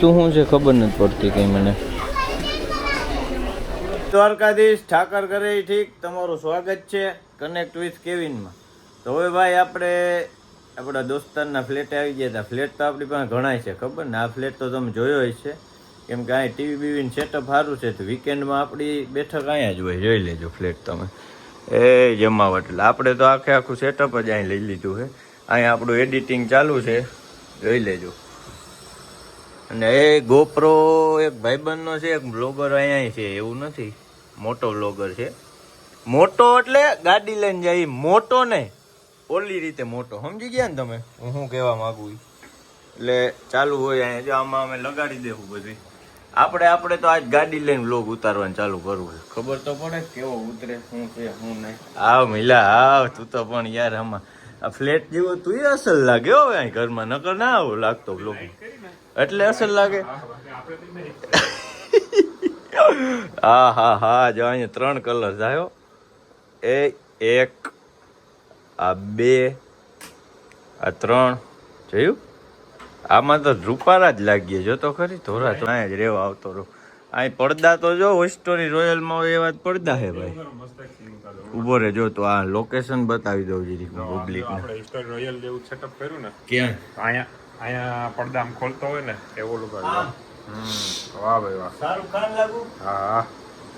વસ્તુ શું છે ખબર નથી પડતી કંઈ મને. દ્વારકાધીશ ઠાકર કરે ઠીક, તમારું સ્વાગત છે કનેક્ટ વિથ કેવિનમાં. તો હવે ભાઈ આપણે આપણા દોસ્તારના ફ્લેટ આવી ગયા હતા. ફ્લેટ તો આપણી પાસે ઘણાય છે, ખબર ને? આ ફ્લેટ તો તમે જોયો જ છે. કેમ કે અહીં ટીવી બીવીનું સેટઅપ સારું છે, તો વીકેન્ડમાં આપણી બેઠક અહીંયા જ હોય, જોઈ લેજો ફ્લેટ તમે. એ જમાવટ, એટલે આપણે તો આખે આખું સેટઅપ જ અહીં લઈ લીધું છે. અહીંયા આપણું એડિટિંગ ચાલુ છે, જોઈ લેજો. અને એ ગોપ્રો એક ભાઈબંધનો છે એક બ્લોગર અહીંયા છે એવું નથી. મોટો બ્લોગર છે. મોટો એટલે ગાડી લઈને જાય મોટો નહીં. ઓલી રીતે મોટો. સમજી ગયા ને તમે? હું શું કહેવા માગું એટલે ચાલુ હોય અહીંયા. જો આમાં અમે લગાડી દેવું બધી આપણે આપણે તો આજ ગાડી લઈને બ્લોગ ઉતારવાનું ચાલુ કરવું છે. ખબર તો પડે કેવો ઉતરે શું છે શું નહીં. આવ મિલા આવ. તું તો પણ યાર આમાં આ ફ્લેટ જેવો તું અસલ લાગે હો અહીં ઘરમાં, નકર ના આવો લાગતો લોકો એટલે અસલ લાગે. હા હા હા, જો અહીંયા ત્રણ કલર થયો એ એક, આ બે, આ ત્રણ. જોયું? આમાં તો રૂપારા જ લાગીએ જો તો ખરી, ધોરા તો અહીંયા જ રેવા આવતો રહો. અહીં પડદા તો જો હોસ્ટોરી રોયલમાં હોય એવા પડદા હે ભાઈ. ઊભો રે જો તો આ લોકેશન બતાવી દઉં જીરી પબ્લિક આપણે હિસ્ટોરી રોયલ જેવું સેટઅપ કર્યું ને ક્યાં? અહીંયા અહીંયા પડદા આમ ખોલતો હોય ને એવો લુક વાહ ભાઈ વાહ. સારું કામ લાગુ? હા.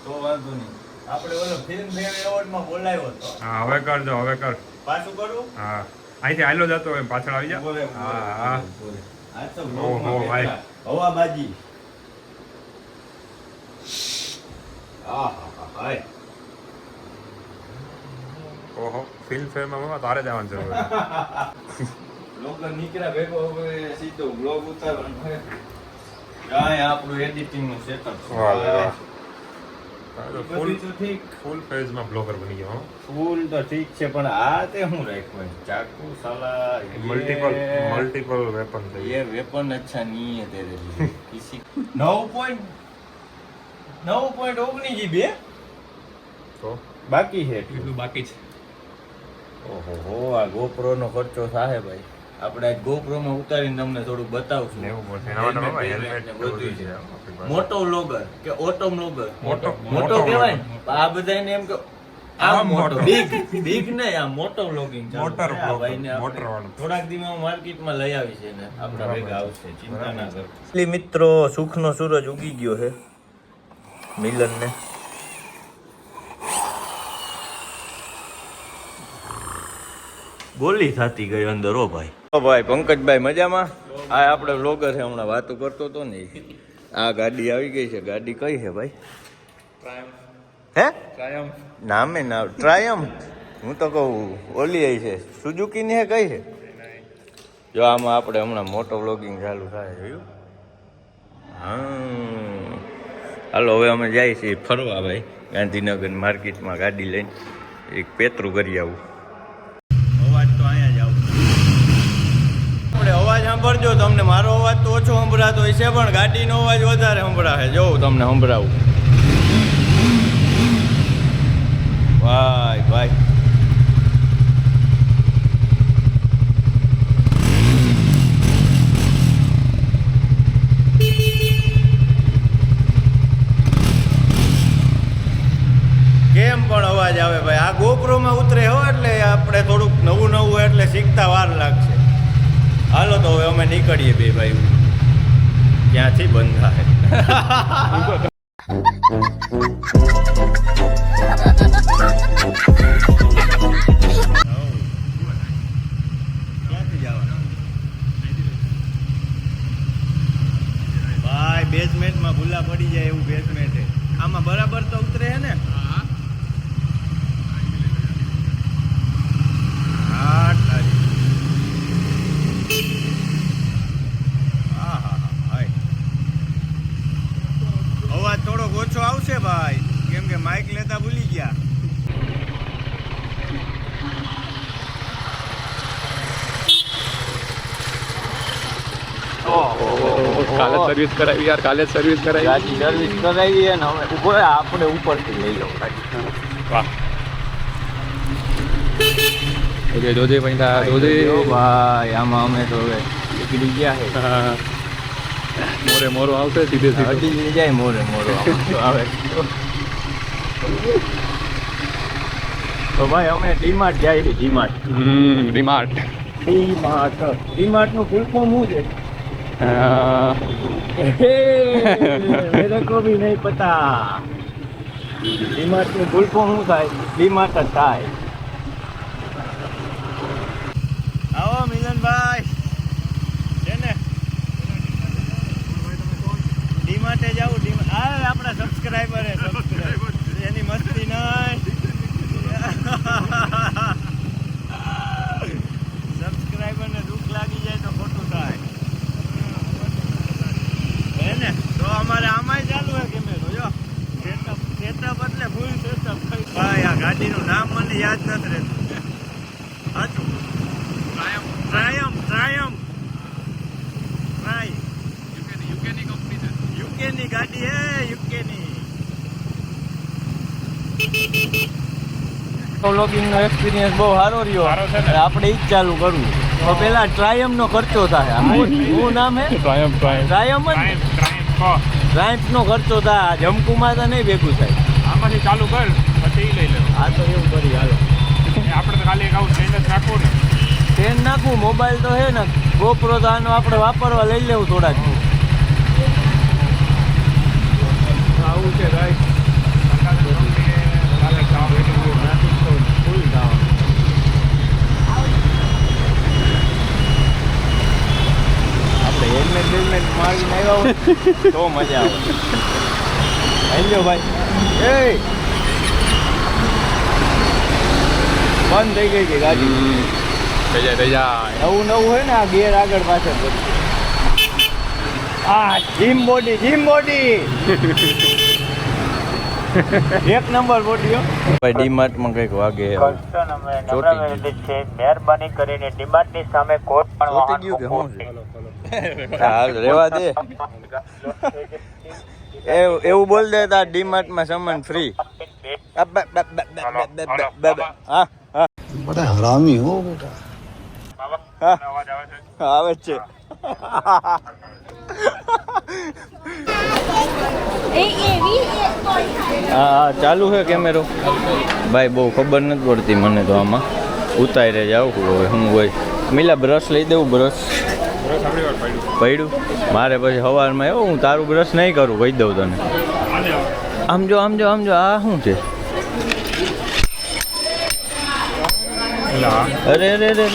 તો વાંધો નહીં. આપણે ઓલો ફિલ્મ ફેર એવોર્ડમાં બોલાયો હતો. હા હવે કર જો હવે કર. પાછું કરું? હા. અહીંથી આયલો જતો હોય પાછળ આવી જા. હા હા. આ તો હવા બ્લોગમાં ઓહો ફિલ્મ ફેરમાં તારે જવાનું જરૂર લોકો નીકળ્યા ભેગો હવે સીધો બ્લોગ ઉતારવાનો ગાય આપણું એડિટિંગનું સેટઅપ ફૂલ ફૂલ ફેઝમાં બ્લોગર બની ગયો ફૂલ તો ઠીક છે પણ આ તે હું રાખ્યું ચાકુ સલા મલ્ટીપલ મલ્ટીપલ એ વેપન અચ્છા નહીં હે તેરે નવ પોઈન્ટ ઓગણીસ જીબી તો બાકી છે એટલું? બાકી છે. ઓહો આ ગોપ્રો નો ખર્ચો થાય ભાઈ. આપણે આ ગોપ્રો માં ઉતારીને તમને થોડું બતાવશું. મોટો વ્લોગર કે ઓટો વ્લોગર મોટો મોટો કહેવાય આ બધાને એમ કે આ મોટો. બિગ બિગ નહીં આ મોટો લોગિંગ મોટર મોટર વાળું. થોડાક દીમાં માર્કેટમાં લઈ આવી છે ને. આપણા ભેગા આવશે ચિંતા ના કરો. મિત્રો સુખનો સૂરજ ઉગી ગયો છે. મિલન ને ગોલી થતી ગઈ અંદર ઓ ભાઈ. ઓ ભાઈ પંકજભાઈ મજામાં? આ આપણે વ્લોગર છે હમણાં વાતો કરતો હતો ને. આ ગાડી આવી ગઈ છે. ગાડી કઈ છે ભાઈ? હે? નામે ના ટ્રાયમ હું તો કહું ઓલી આવી છે. સુઝુકી ની હે કઈ છે? જો આમાં આપણે હમણાં મોટો વ્લોગિંગ ચાલુ થાય જોયું? હા હાલો, હવે અમે જઈએ છીએ ફરવા ભાઈ. ગાંધીનગર માર્કેટમાં ગાડી લઈને એક પેતરું કરી આવું. અવાજ તો અહીંયા જ આવું. આપણે અવાજ સાંભળજો તમને. મારો અવાજ તો ઓછો સંભળાતો હોય છે, પણ ગાડીનો અવાજ વધારે સંભળાશે જોઉં તમને, સંભળાવું. ભાઈ ભાઈ કેમ પણ અવાજ આવે ભાઈ. આ ગોપ્રોમાં ઉતરે હો એટલે આપણે થોડુંક નવું નવું એટલે શીખતા વાર લાગશે. હાલો તો હવે અમે નીકળીએ બે ભાઈ ક્યાંથી બંધ ભાઈ બેઝમેન્ટમાં ભૂલા પડી જાય એવું બેઝમેન્ટ છે આમાં બરાબર તો ઉતરે છે ને હા તારી. આહાહા, હાય. અવાજ થોડોક ઓછો આવશે ભાઈ. કેમ કે માઇક લેતા ભૂલી ગયા. કાલે સર્વિસ કરાવી યાર કાલે સર્વિસ કરાવી. ગાડી સર્વિસ કરાવી અને હવે ઊભો રહે, આપણે ઉપરથી લઈ લો ગાડી. વાહ. ઓકે જોજે પૈસા જોજે. ભાઈ, જો ભાઈ આમાં અમે તો હવે નીકળી ગયા છે મોરે મોરો આવશે સીધે જાય મોરે મોરો તો આવે. તો ભાઈ અમે ડીમાર્ટ જાય છે ડીમાર્ટ. હમ ડિમાર્ટ. ડીમાર્ટ. ડીમાર્ટનું ફૂલ ફોર્મ શું છે? મેરે કો ભી નહીં પતા. ડીમાર્ટનું ફૂલ ફોર્મ શું થાય? ડીમાર્ટ જ થાય. આવો મિલનભાઈ. માટે જ આવું ટીમ હા આપણા સબસ્ક્રાઈબર સબસ્ક્રાઈબર વ્લોગિંગ નો એક્સપિરિયન્સ બહુ સારો રહ્યો. આપણે ઈ જ ચાલુ કરવું તો પેલા ટ્રાયમ નો ખર્ચો થાય. શું નામ હે? ટ્રાયમ ટ્રાયમ ટ્રાયમ જ ટ્રાયમ ટ્રાયમ કહો ટ્રાયમ્ફ નો ખર્ચો થાય. જમકુમાં તો નહીં ભેગું થાય. આમાંથી ચાલુ કર પછી લઈ લે. આ તો એવું કરી હાલો. આપણે તો ખાલી એક આવું સ્ટેન્ડ જ રાખવું ને. નાખવું મોબાઈલ તો હે ને ગોપ્રો તો આનો આપણે વાપરવા લઈ લેવું થોડાક આવું છે ગાઈસ ચાલે જાવ એટલું ફૂલ ખાવા આપણે હેલ્મેટ બેલ્મેટ મારીને આવ્યા હોય તો મજા આવે હેલો ભાઈ એ બંધ થઈ ગઈ છે ગાડી થઈ જાય થઈ જાય નવું નવું હોય ને આ ગેર આગળ પાછળ બધું. આ જીમ બોડી જીમ બોડી. એક નંબર બોડીઓ ભાઈ ડીમાર્ટમાં કંઈક વાગે ચોટી છે મહેરબાની કરીને ડિમાન્ડની સામે કોઈ પણ વાહન હાલ રેવા દે. એવું બોલ દે તાર ડીમાર્ટમાં સમાન ફ્રી હા હરામી હો બેટા. આવે છે. હા ચાલુ છે કેમેરો. ભાઈ બહુ ખબર નથી પડતી મને તો આમાં. ઉતારે જ આવું હોય હું હોય. મિલા બ્રશ લઈ દેવું બ્રશ પડ્યું? મારે પછી સવારમાં એવું હું તારું બ્રશ નહીં કરું કહી દઉં તને. આમ જો આમ. જો આમ જો આ શું છે? અરે અરે અરે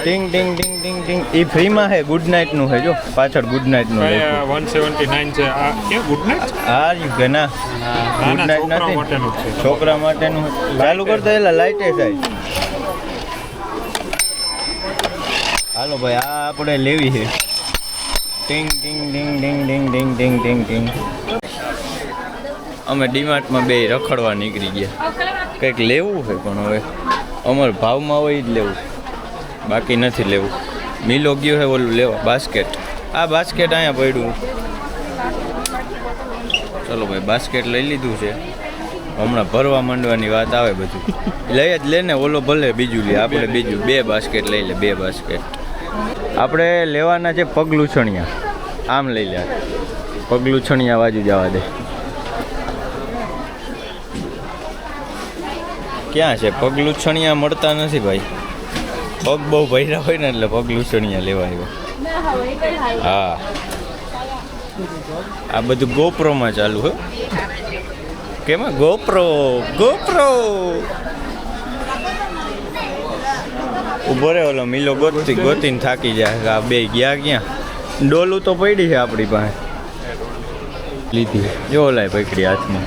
ટિંગ ટિંગ ટિંગ ટિંગ ટિંગ. એ ફ્રીમાં છે ગુડ નાઇટનું છે જો. પાછળ ગુડ નાઇટનું લખ્યું. વન સેવન્ટી નાઇન છે. આ કેમ ગુડ નાઇટ આ ગુડ નથી. છોકરા માટેનું. ચાલુ કરતા એલા લાઈટે થાય હાલો ભાઈ, આ આપણે લેવી છે. ટિંગ ટિંગ ટિંગ ટિંગ ટિંગ ટિંગ ટિંગ ટિંગ ટિંગ. અમે ડીમાર્ટમાં બે રખડવા નીકળી ગયા. કંઈક લેવું છે પણ હવે અમાર ભાવમાં હોય જ લેવું. બાકી નથી લેવું. મિલો ગયો છે ઓલું લેવા, બાસ્કેટ. આ બાસ્કેટ અહીંયા પડ્યું. ચલો ભાઈ, બાસ્કેટ લઈ લીધું છે. હમણાં ભરવા માંડવાની વાત આવે બધું. લઈ જ લે ને, ઓલો ભલે બીજું લે. આપણે બીજું બે બાસ્કેટ લઈ લે, બે બાસ્કેટ. આપણે લેવાના છે પગલુછણિયા આમ લઈ લે. પગલુછણિયા બાજુ જવા દે. ક્યાં છે? પગલુછણિયા મળતા નથી ભાઈ. પગ બહુ ભર્યા હોય ને એટલે પગલુછણિયા લેવા આવ્યો. હા. આ બધું ગોપ્રોમાં ચાલુ હોય કેમાં? ગોપ્રો ગોપ્રો. ઉભો રે ઓલો મિલો ગોતી ગોતીને થાકી જાય આ બે ગયા ક્યાં ડોલું તો પડી છે આપણી પાસે લીધી જો ઓલાય પકડી હાથમાં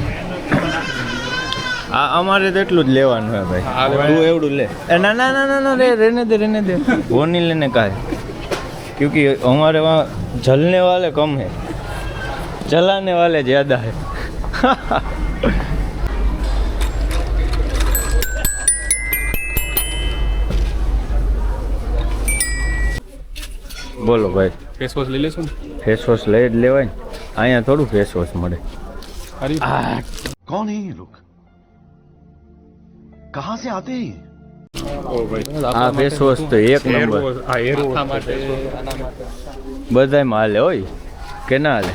આ અમારે તો એટલું જ લેવાનું હે ભાઈ આ લેવાનું. તું એવડું લે એ ના ના ના ના ના રે રહેને દે રહેને દે वो नहीं लेने का है क्योंकि हमारे वहाँ जलने वाले कम है जलाने वाले ज्यादा है બોલો ભાઈ. ફેસ વોશ લઈ લેશું ને? ફેસ વોશ લઈ જ લેવાય. ને અહીંયા થોડું ફેસ વોશ મળે. કોણ હે ये लोग? कहाँ से आते આ ફેસ વોશ તો એક નંબર. બધાય હાલે હોય કે ના હાલે?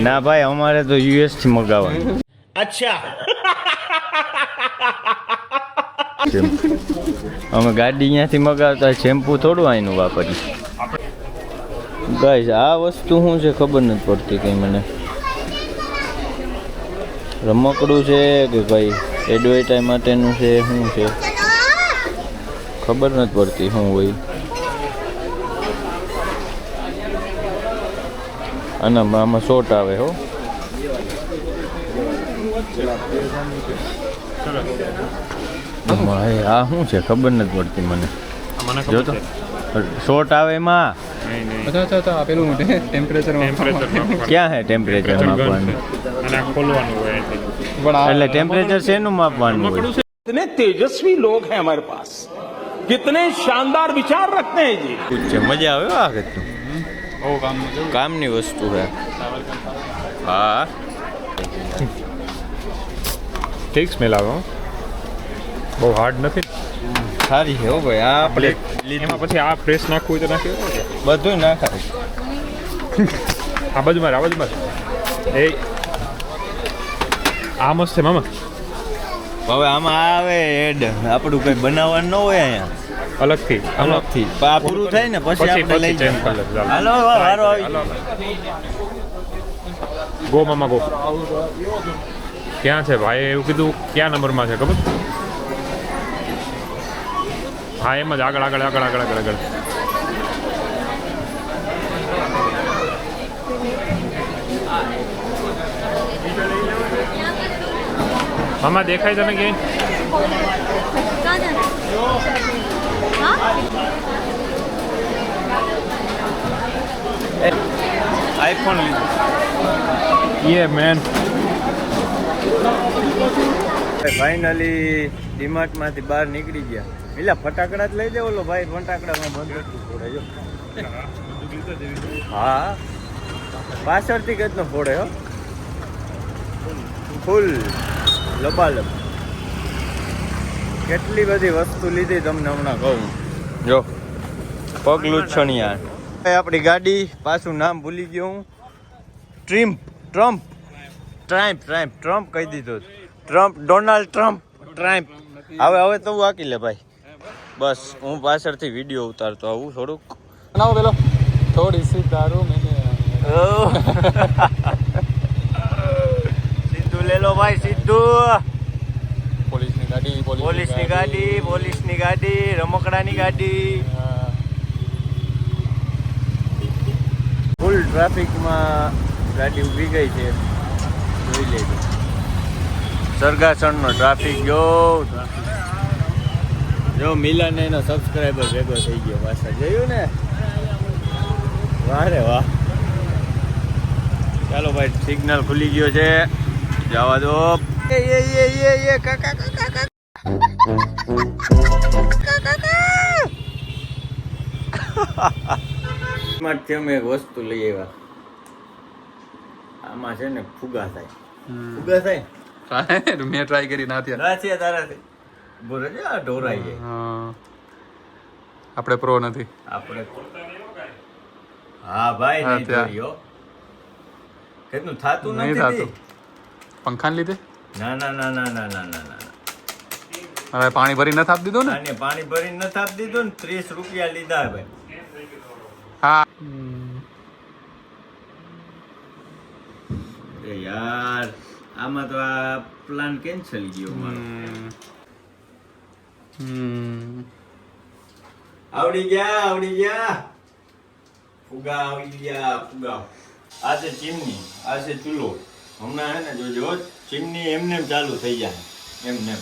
ના ભાઈ અમારે તો યુએસથી મગાવવાનું. અચ્છા. અમે ગાડી અહીંયાથી મગાવતા શેમ્પુ થોડું અહીંનું વાપરીએ. ગાઈસ આ વસ્તુ શું છે ખબર નથી પડતી કઈ મને. રમકડું છે કે ભાઈ એડવર્ટાઈઝ માટેનું છે, શું છે? ખબર નથી પડતી શું હોય. આના આમાં શોટ આવે હો. ભાઈ આ શું છે? ખબર નથી પડતી મને. જો તો. શોર્ટ આવે એમાં? અચ્છા અચ્છા અચ્છા પેલું ટેમ્પરેચર ક્યાં હે ટેમ્પરેચર માપવાનું? ખોલવાનું હોય એટલે ટેમ્પરેચર શેનું માપવાનું હોય? कितने तेजस्वी लोग हैं हमारे पास। कितने शानदार विचार रखते हैं जी। कुछ મજા આવે. आ गए तुम काम नहीं वस्तु है हाँ ठीक स्मेल आ रहा બહુ હાર્ડ નથી? સારી છે હો ભાઈ આ આપણે એમાં પછી આ ફ્રેશ નાખવું હોય તો નાખી બધું નાખાય. આ બાજુ મારે આ બાજુ મારે એ આ મસ્ત છે મામા. હવે આમાં આવે એડ આપણું કઈ બનાવવાનું ન હોય અહીંયા. અલગથી અલગથી. આ પૂરું થાય ને પછી પછી- આપણે લઈ જઈએ હાલો હારો આવી ગો મામા ગો. ક્યાં છે ભાઈ? એવું કીધું ક્યાં નંબરમાં છે ખબર? હા એમ જ. આગળ આગળ આગળ આગળ આગળ આગળ. આમાં દેખાય તમે કે આઈફોન યે મેન ફાઇનલી ડીમાર્ટમાંથી બહાર નીકળી ગયા. એટલે ફટાકડા જ લઈ દે ઓલો ભાઈ ફટાકડામાં બંધ ફોડે જો. હા. પાછળથી કેટલો ફોડે હો. ફૂલ. લબાલબ. કેટલી બધી વસ્તુ લીધી તમને હમણાં કહું. જો પગ લૂછણિયા. આપણી ગાડી પાછું નામ ભૂલી ગયો હું. ટ્રીમ્પ ટ્રમ્પ. ટ્રામ્પ ટ્રામ્પ ટ્રમ્પ કહી દીધો ટ્રમ્પ ડોનાલ્ડ ટ્રમ્પ. ટ્રામ્પ હવે હવે તો વાંકી લે ભાઈ. બસ હું પાછળથી વીડિયો ઉતારતો આવું થોડુંક. બનાવો પેલો. થોડી સી દારૂ મેને. સીધું લે લો ભાઈ સીધું. પોલીસની ગાડી પોલીસની ગાડી. પોલીસની ગાડી રમકડાની ગાડી. ફૂલ ટ્રાફિકમાં ગાડી ઊભી ગઈ છે. જોઈ લેજો. સરગાસણનો ટ્રાફિક જો જો મિલન એનો સબસ્ક્રાઈબર ભેગો થઈ ગયો પાછા જોયું ને? વાહ રે વાહ. ચાલો ભાઈ સિગ્નલ ખુલી ગયો છે. જવા દો. એ એ એ એ એ કાકા કાકા કાકા. અમે એક વસ્તુ લઈ આવ્યા. આમાં છે ને ફુગા થાય. ફુગા થાય? મેં ટ્રાય કરી ના ત્યાં ના તારાથી. બોલે ઢોરાઈ જાય હા. આપણે પ્રો નથી. આપણે હા ભાઈ નહીં ત્યાં. કેટલું થાતું નથી થાતું. પંખાને લીધે? ના ના ના ના ના ના ના ના. હવે પાણી ભરી નથી આપી દીધું ને? પાણી ભરી નથી આપી દીધું ને ત્રીસ રૂપિયા લીધા ભાઈ. હા. યાર આમાં તો આ પ્લાન કેન્સલ ગયો મારો. આવડી ગયા આવડી ગયા. ફુગા આવી ગયા ફુગા આ છે ચીમની આ છે ચૂલો. હમણાં હે ને જોજો ચીમની એમને એમ ચાલુ થઈ જાય. એમને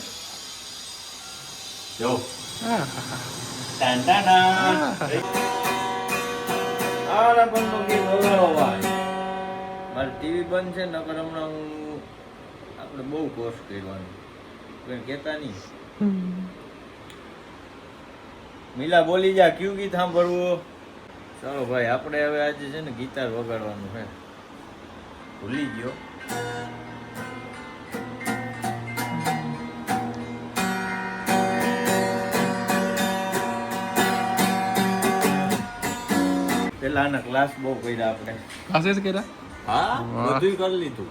જો. મારી ટીવી બંધ છે નકર હમણાં હું આપણે બહુ કોર્સ કરવાનું કોઈ કહેતા નહીં. મીલા બોલી જા કયું ગીત સાંભળવું? ચાલો ભાઈ આપણે હવે આજે છે ને ગીતાર વગાડવાનું છે. ભૂલી ગયો. પેલા આના ક્લાસ બહુ કર્યા આપણે. ક્લાસીસ કર્યા? હા બધું કરી લીધું.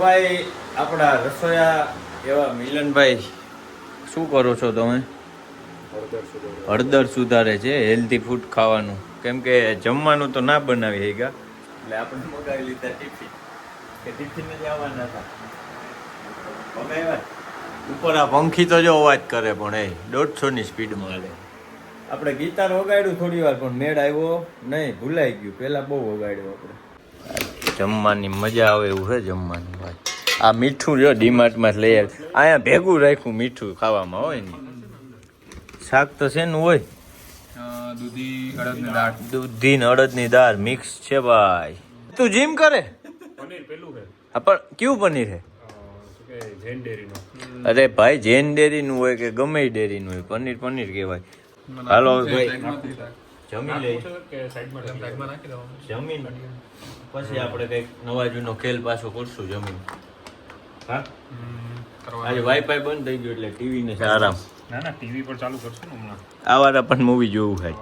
ભાઈ આપણા રસોયા એવા મિલનભાઈ શું કરો છો તમે? હળદર સુધારે. છે હેલ્ધી ફૂડ ખાવાનું. કેમ કે જમવાનું તો ના બનાવી હેગા એટલે આપણે મગાવી લીધા ટિફિન. કે ટિફિન જ આવવાના હતા. મગાવ્યા ઉપર આ પંખી તો જો અવાજ કરે પણ એ દોઢસો ની સ્પીડમાં હાલે. આપણે ગીતાર વગાડ્યું થોડી વાર પણ મેળ આવ્યો નહીં ભૂલાઈ ગયું. પેલા બહુ વગાડ્યું આપણે. જમવાની મજા આવે એવું છે જમવાની ભાઈ આ મીઠું જો ડીમાર્ટમાં લઈ આવે અહીંયા ભેગું રાખ્યું મીઠું ખાવામાં હોય ને. શાક તો શેનું હોય. દૂધી અડદની દાળ. ને અડદની દાળ મિક્સ છે ભાઈ. તું જીમ કરે? પનીર પેલું છે. હા પણ કયું પનીર છે? અરે ભાઈ જૈન ડેરીનું હોય કે ગમે ડેરી ડેરીનું હોય પનીર પનીર કહેવાય. હાલો ભાઈ. જમી જમીન. પછી આપણે કંઈક નવા જૂનો ખેલ પાછો કરશું જમીન. હા? આજે વાઈફાઈ બંધ થઈ ગયું એટલે ટીવી ને આરામ. ના ના ટીવી પર ચાલુ કરશું ને હમણાં. આવારા પણ મૂવી જોવું થાય